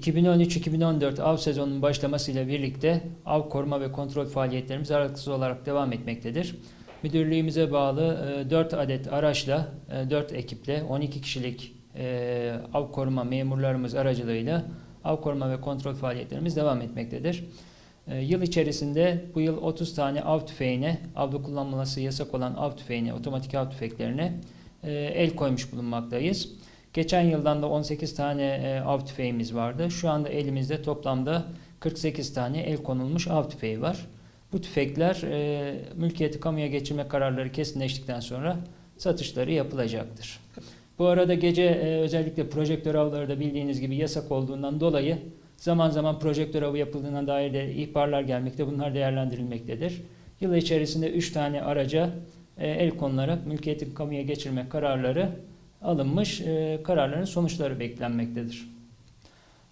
2013-2014 av sezonunun başlamasıyla birlikte av koruma ve kontrol faaliyetlerimiz aralıksız olarak devam etmektedir. Müdürlüğümüze bağlı 4 adet araçla, 4 ekiple 12 kişilik e, av koruma memurlarımız aracılığıyla av koruma ve kontrol faaliyetlerimiz devam etmektedir. E, Yıl içerisinde bu yıl 30 tane av tüfeğine, avda kullanılması yasak olan av tüfeğine, otomatik av tüfeklerine e, el koymuş bulunmaktayız. Geçen yıldan da 18 tane e, av tüfeğimiz vardı. Şu anda elimizde toplamda 48 tane el konulmuş av tüfeği var. Bu tüfekler e, mülkiyeti kamuya geçirme kararları kesinleştikten sonra satışları yapılacaktır. Bu arada gece e, özellikle projektör avları da bildiğiniz gibi yasak olduğundan dolayı zaman zaman projektör avı yapıldığına dair de ihbarlar gelmekte. Bunlar değerlendirilmektedir. Yıl içerisinde 3 tane araca e, el konularak mülkiyeti kamuya geçirme kararları alınmış. E, kararların sonuçları beklenmektedir.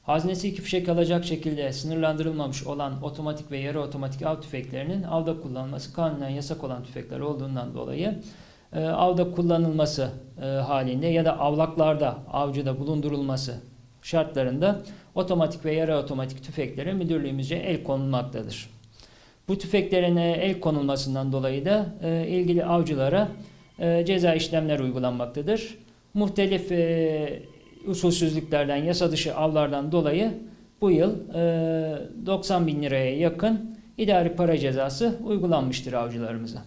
Haznesi iki fişek alacak şekilde sınırlandırılmamış olan otomatik ve yarı otomatik av tüfeklerinin avda kullanılması kanunen yasak olan tüfekler olduğundan dolayı e, avda kullanılması e, halinde ya da avlaklarda avcıda bulundurulması şartlarında otomatik ve yarı otomatik tüfeklere müdürlüğümüzce el konulmaktadır. Bu tüfeklerin e, el konulmasından dolayı da e, ilgili avcılara e, ceza işlemler uygulanmaktadır. Muhtelif e, usulsüzlüklerden, yasa dışı avlardan dolayı bu yıl e, 90 bin liraya yakın idari para cezası uygulanmıştır avcılarımıza.